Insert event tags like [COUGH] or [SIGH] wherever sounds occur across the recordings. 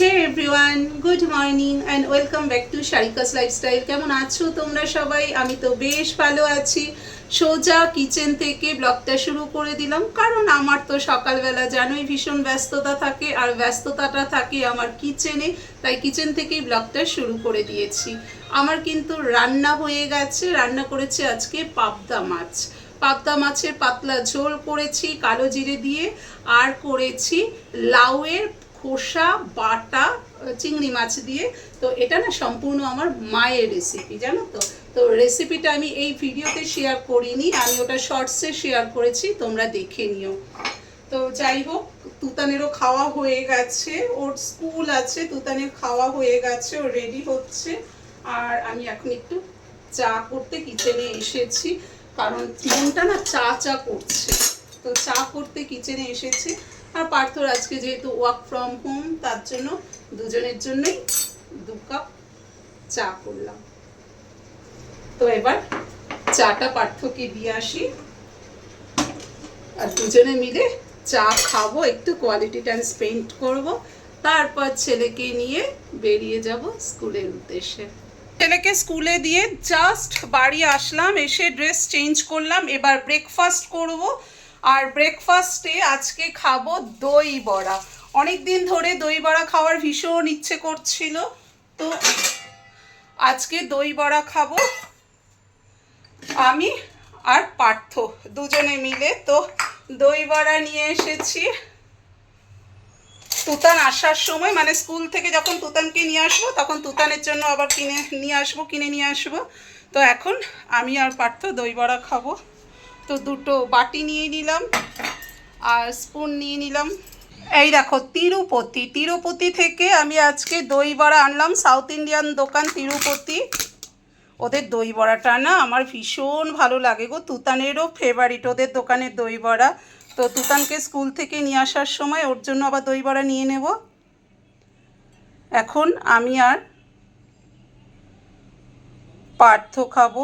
Hey everyone good morning and welcome back to Sharika's lifestyle কেমন আছো তোমরা সবাই? আমি তো বেশ ভালো আছি। সোজা কিচেন থেকে ব্লগটা শুরু করে দিলাম। কারণ আমার তো সকালবেলা জানোই ভীষণ ব্যস্ততা থাকে আর ব্যস্ততাটা থাকে আমার কিচেনে তাই কিচেন থেকেই ব্লগটা শুরু করে দিয়েছি। আমার কিন্তু রান্না হয়ে গেছে। রান্না করেছি আজকে পাবদা মাছ। পাবদা মাছের পাতলা ঝোল করেছি, কালো জিরে দিয়ে, আর করেছি লাউয়ের খোসা, বাটা, চিংড়ি মাছ দিয়ে। তো এটা না সম্পূর্ণ আমার মায়ের রেসিপি জানো তো? তো রেসিপিটা আমি এই ভিডিওতে শেয়ার করিনি, আমি ওটা শর্টসে শেয়ার করেছি, তোমরা দেখে নিও। তো যাই হোক, তুতানেরও খাওয়া হয়ে গেছে, ওর স্কুল আছে, তুতানের খাওয়া হয়ে গেছে, ও রেডি হচ্ছে। আর আমি এখন একটু চা করতে কিচেনে এসেছি, কারণ মনটা না চা চা করছে। তো চা করতে কিচেনে এসেছি। আর পার্থর আজকে যেহেতু ওয়ার্ক ফ্রম হোম তার জন্য দুজনের জন্যই দু কাপ চা করলাম। তো এবার চাটা পার্থকে দিয়ে আসি। আর দুজনে মিলে চা খাব, একটু কোয়ালিটি টাইম স্পেন্ড করব। তারপর ছেলেকে নিয়ে বেরিয়ে যাব স্কুলের উদ্দেশ্যে। ছেলেকে স্কুলে দিয়ে জাস্ট বাড়ি আসলাম, এসে ড্রেস চেঞ্জ করলাম, এবার ব্রেকফাস্ট করব। আর ব্রেকফাস্টে আজকে খাব দই বড়া। অনেক দিন ধরে দই বড়া খাওয়ার ভীষণ ইচ্ছে করছিল, তো আজকে দই বড়া খাব আমি আর পার্থ দুজনে মিলে। তো দই বড়া নিয়ে এসেছি। তুতান আসার সময় মানে স্কুল থেকে যখন তুতানকে নিয়ে আসব, তখন তুতানের জন্য আবার কিনে নিয়ে আসব, কিনে নিয়ে আসব। তো এখন আমি আর পার্থ দই বড়া খাব। তো দুটো বাটি নিয়ে নিলাম আর স্পুন নিয়ে নিলাম। এই দেখো, তিরুপতি। তিরুপতি থেকে আমি আজকে দই বড়া আনলাম, সাউথ ইন্ডিয়ান দোকান তিরুপতি। ওদের দই বড়াটা না আমার ভীষণ ভালো লাগে গো। তুতানেরও ফেভারিট ওদের দোকানের দই বড়া। তো তুতানকে স্কুল থেকে নিয়ে আসার সময় ওর জন্য আবার দই বড়া নিয়ে নেব। এখন আমি আর পার্থ খাব।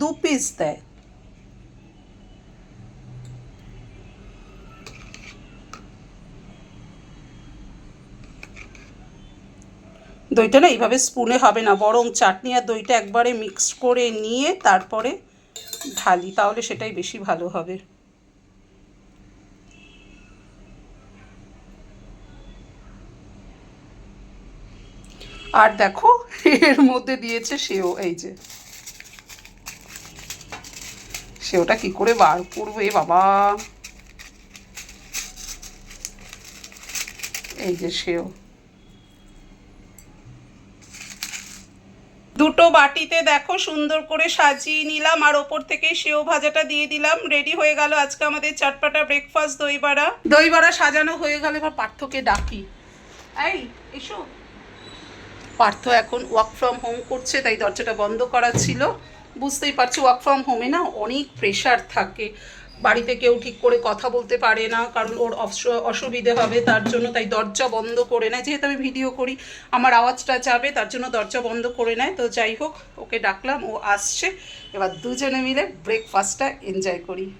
দু পিস দেয় দইটা না এইভাবে স্পুনে হবে না, বরং চাটনি আর দইটা একবারে মিক্স করে নিয়ে তারপরে ঢালি, তাহলে সেটাই বেশি ভালো হবে। আর দেখো, এর মধ্যে দিয়েছে সেও, এই যে। সেওটা কি করে বার করবে, বাবা? এই যে সেও। দুটো বাটিতে দেখো, সুন্দর করে সাজিয়ে নিলাম, আর ওপর থেকে সেও ভাজাটা দিয়ে দিলাম। রেডি হয়ে গেল আজকে আমাদের চটপাটা ব্রেকফাস্ট দই বড়া দই সাজানো হয়ে গেল, এবার পার্থকে ডাকি। এই, এসো। পার্থ এখন ওয়ার্ক ফ্রম হোম করছে, তাই দরজাটা বন্ধ করা ছিল। বুঝতেই পারছি ওয়ার্ক ফ্রম হোমে না অনেক প্রেশার থাকে। বাড়িতে কেউ ঠিক করে কথা বলতে পারে না, কারণ ওর অস- অসুবিধে হবে, তার জন্য তাই দরজা বন্ধ করে নেয়। যেহেতু আমি ভিডিও করি, আমার আওয়াজটা যাবে, তার জন্য দরজা বন্ধ করে নেয়। তো যাই হোক, ওকে ডাকলাম, ও আসছে। এবার দুজনে মিলে ব্রেকফাস্টটা এনজয় করি।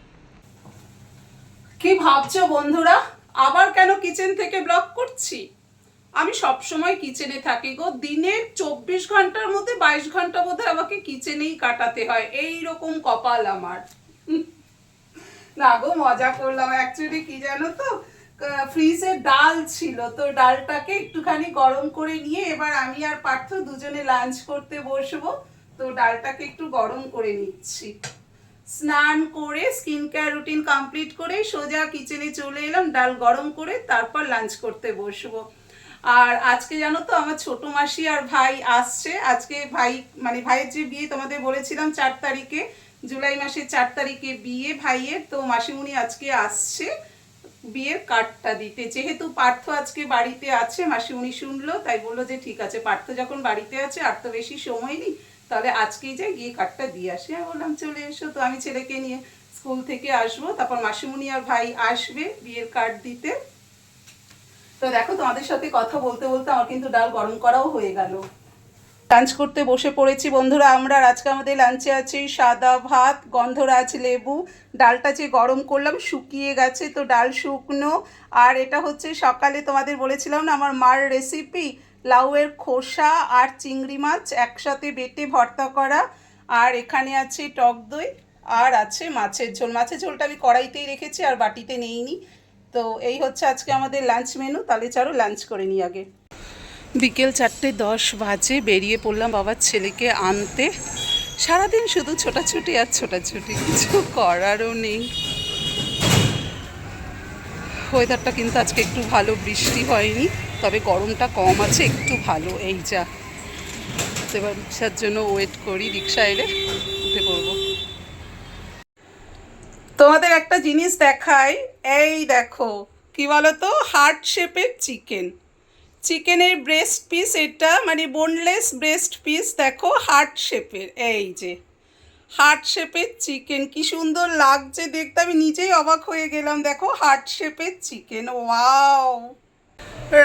কি ভাবছ বন্ধুরা? আবার কেন কিচেন থেকে ব্লগ করছি? আমি সব সময় কিচেনে থাকি গো। দিনের চব্বিশ ঘণ্টার মধ্যে বাইশ ঘণ্টা বোধহয় আমাকে কিচেনেই কাটাতে হয়। এই রকম কপাল আমার। না গো, মজা করলাম। অ্যাকচুয়ালি কি জানো তো? ফ্রিজে ডাল ছিল। তো ডালটাকে একটুখানি গরম করে নিয়ে এবার আমি আর পার্থ দুজনে লাঞ্চ করতে বসবো। তো ডালটাকে একটু গরম করে নিচ্ছি। স্নান করে স্কিন কেয়ার রুটিন কমপ্লিট করে সোজা কিচেনে চলে এলাম। ডাল গরম করে তারপর লাঞ্চ করতে বসবো। আর আজকে জানো তো আমার ছোট মাসি আর ভাই আসছে। আজকে ভাই মানে ভাইয়ের যে বিয়ে তোমাদের বলেছিলাম চার তারিখে, জুলাই মাসের চার তারিখে বিয়ে ভাইয়ের, তো মাসিমুনি আজকে আসছে বিয়ের কার্ডটা দিতে। যেহেতু পার্থ আজকে বাড়িতে আছে মাসিমুনি শুনলো, তাই বলল যে ঠিক আছে, পার্থ যখন বাড়িতে আছে, আর তো বেশি সময় নেই, তাহলে আজকেই যাই গিয়ে কার্ডটা দিয়ে আসি। আমি বললাম, চলে এসো তো, আমি ছেলেকে নিয়ে স্কুল থেকে আসব। তারপর মাসিমুনি আর ভাই আসবে বিয়ের কার্ড দিতে। তো দেখো, তোমাদের সাথে কথা বলতে বলতে আমার কিন্তু ডাল গরম করাও হয়ে গেল। লাঞ্চ করতে বসে পড়েছি বন্ধুরা আমরা আজকে আমাদের লাঞ্চে আছে সাদা ভাত, গন্ধরাজ লেবু। ডালটা যে গরম করলাম, শুকিয়ে গেছে, তো ডাল শুকনো। আর এটা হচ্ছে সকালে তোমাদের বলেছিলাম না, আমার মার রেসিপি লাউয়ের খোসা আর চিংড়ি মাছ একসাথে বেটে ভর্তা করা। আর এখানে আছে টক দই, আর আছে মাছের ঝোল। মাছের ঝোলটা আমি কড়াইতেই রেখেছি, আর বাটিতে নেইনি। তো এই হচ্ছে আজকে আমাদের লাঞ্চ মেনু তাহলে চারো লাঞ্চ করে নিই আগে। বিকেল চারটে দশ বাজে, বেরিয়ে পড়লাম বাবার ছেলেকে আনতে। সারাদিন শুধু ছোটাছুটি আর ছোটাছুটি, কিছু করারও নেই। ওয়েদারটা কিন্তু আজকে একটু ভালো, বৃষ্টি হয়নি, তবে গরমটা কম আছে, একটু ভালো, এই যা। এবার রিক্সার জন্য ওয়েট করি, রিক্সা এলে উঠে পড়ব। তোমাদের একটা জিনিস দেখাই এই দেখো, কি বলতো? হার্ট শেপের চিকেন চিকেনের ব্রেস্ট পিস এটা মানে বোনলেস ব্রেস্ট পিস দেখো হার্ট শেপের এই যে। হার্ট শেপের চিকেন কি সুন্দর লাগছে দেখতে, আমি নিজেই অবাক হয়ে গেলাম, দেখো হার্ট শেপের চিকেন ওয়াও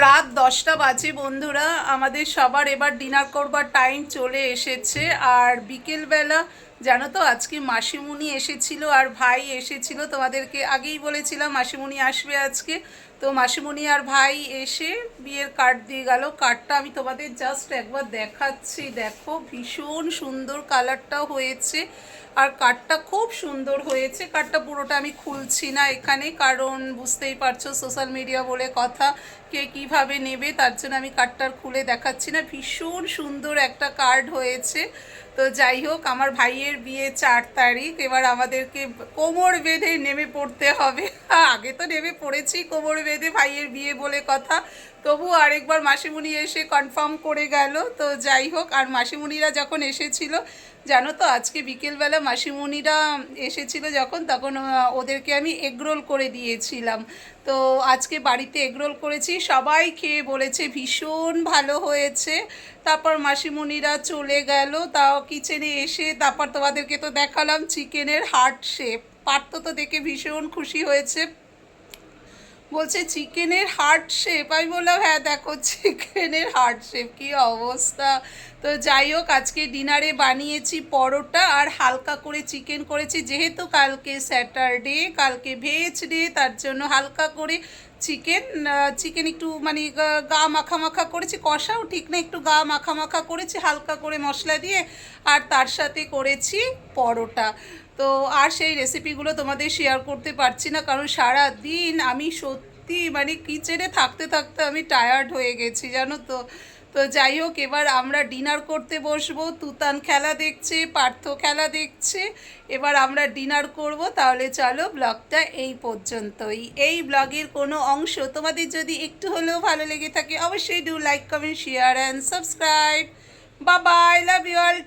রাত দশটা বাজে বন্ধুরা, আমাদের সবার এবার ডিনার করবার টাইম চলে এসেছে, আর বিকেলবেলা জানো তো, আজকে মাসিমুনি এসেছিল আর ভাই এসেছিল, তোমাদেরকে আগেই বলেছিলাম মাসিমুনি আসবে আজকে। তো মাসিমুনি আর ভাই এসে বিয়ের কার্ড দিয়ে গেল। কার্ডটা আমি তোমাদের জাস্ট একবার দেখাচ্ছি। দেখো, ভীষণ সুন্দর কালারটাও হয়েছে। আর কার্ডটা খুব সুন্দর হয়েছে। কার্ডটা পুরোটা আমি খুলছি না এখানে, কারণ বুঝতেই পারছ সোশ্যাল মিডিয়া বলে কথা। কে কীভাবে নেবে, তার জন্য আমি কার্ডটার খুলে দেখাচ্ছি না। ভীষণ সুন্দর একটা কার্ড হয়েছে। তো যাই হোক, আমার ভাইয়ের বিয়ে চার তারিখ। এবার আমাদেরকে কোমর বেঁধে নেমে পড়তে হবে। [LAUGHS] আগে তো নেমে পড়েছি কোমর বেঁধে ভাইয়ের বিয়ে বলে কথা। তবু আরেকবার মাসিমুনি এসে কনফার্ম করে গেল। তো যাই হোক, আর মাসিমুনিরা যখন এসেছিল জানো তো, আজকে বিকেলবেলা মাসিমুনিরা এসেছিল যখন, তখন ওদেরকে আমি এগরোল করে দিয়েছিলাম। তো আজকে বাড়িতে এগরোল করেছি, সবাই খেয়ে বলেছে ভীষণ ভালো হয়েছে। তারপর মাসিমুনিরা চলে গেল, তাও কিচেনে এসে, তারপর তোমাদেরকে তো দেখালাম চিকেনের হার্ট শেপ। পার্থ তো দেখে ভীষণ খুশি হয়েছে। বলছে, চিকেনের হার্ট শেপ? আমি বললাম হ্যাঁ দেখো, চিকেনের হার্ট শেপ, কী অবস্থা? তো যাই হোক, আজকে ডিনারে বানিয়েছি পরোটা আর হালকা করে চিকেন করেছি। যেহেতু কালকে স্যাটারডে, কালকে ভেজ ডে, তার জন্য হালকা করে চিকেন চিকেন একটু মানে গা- মাখা মাখা করেছি। কষাও ঠিক না, একটু গা মাখা মাখা করেছি, হালকা করে মশলা দিয়ে আর তার সাথে করেছি পরোটা। তো আর সেই রেসিপিগুলো তোমাদের শেয়ার করতে পারছি না, কারণ সারা দিন আমি সত্যি মানে কিচেনে থাকতে থাকতে আমি টায়ার্ড হয়ে গেছি, জানো তো। তো যাই হোক, এবার আমরা ডিনার করতে বসবো। তুতান খেলা দেখছে, পার্থ খেলা দেখছে। এবার আমরা ডিনার করব। তাহলে চলো ব্লগটা এই পর্যন্তই। এই ব্লগের কোনো অংশ তোমাদের যদি একটু হলেও ভালো লেগে থাকে, অবশ্যই do like comment share and subscribe বা বাই লাভ ইউ অল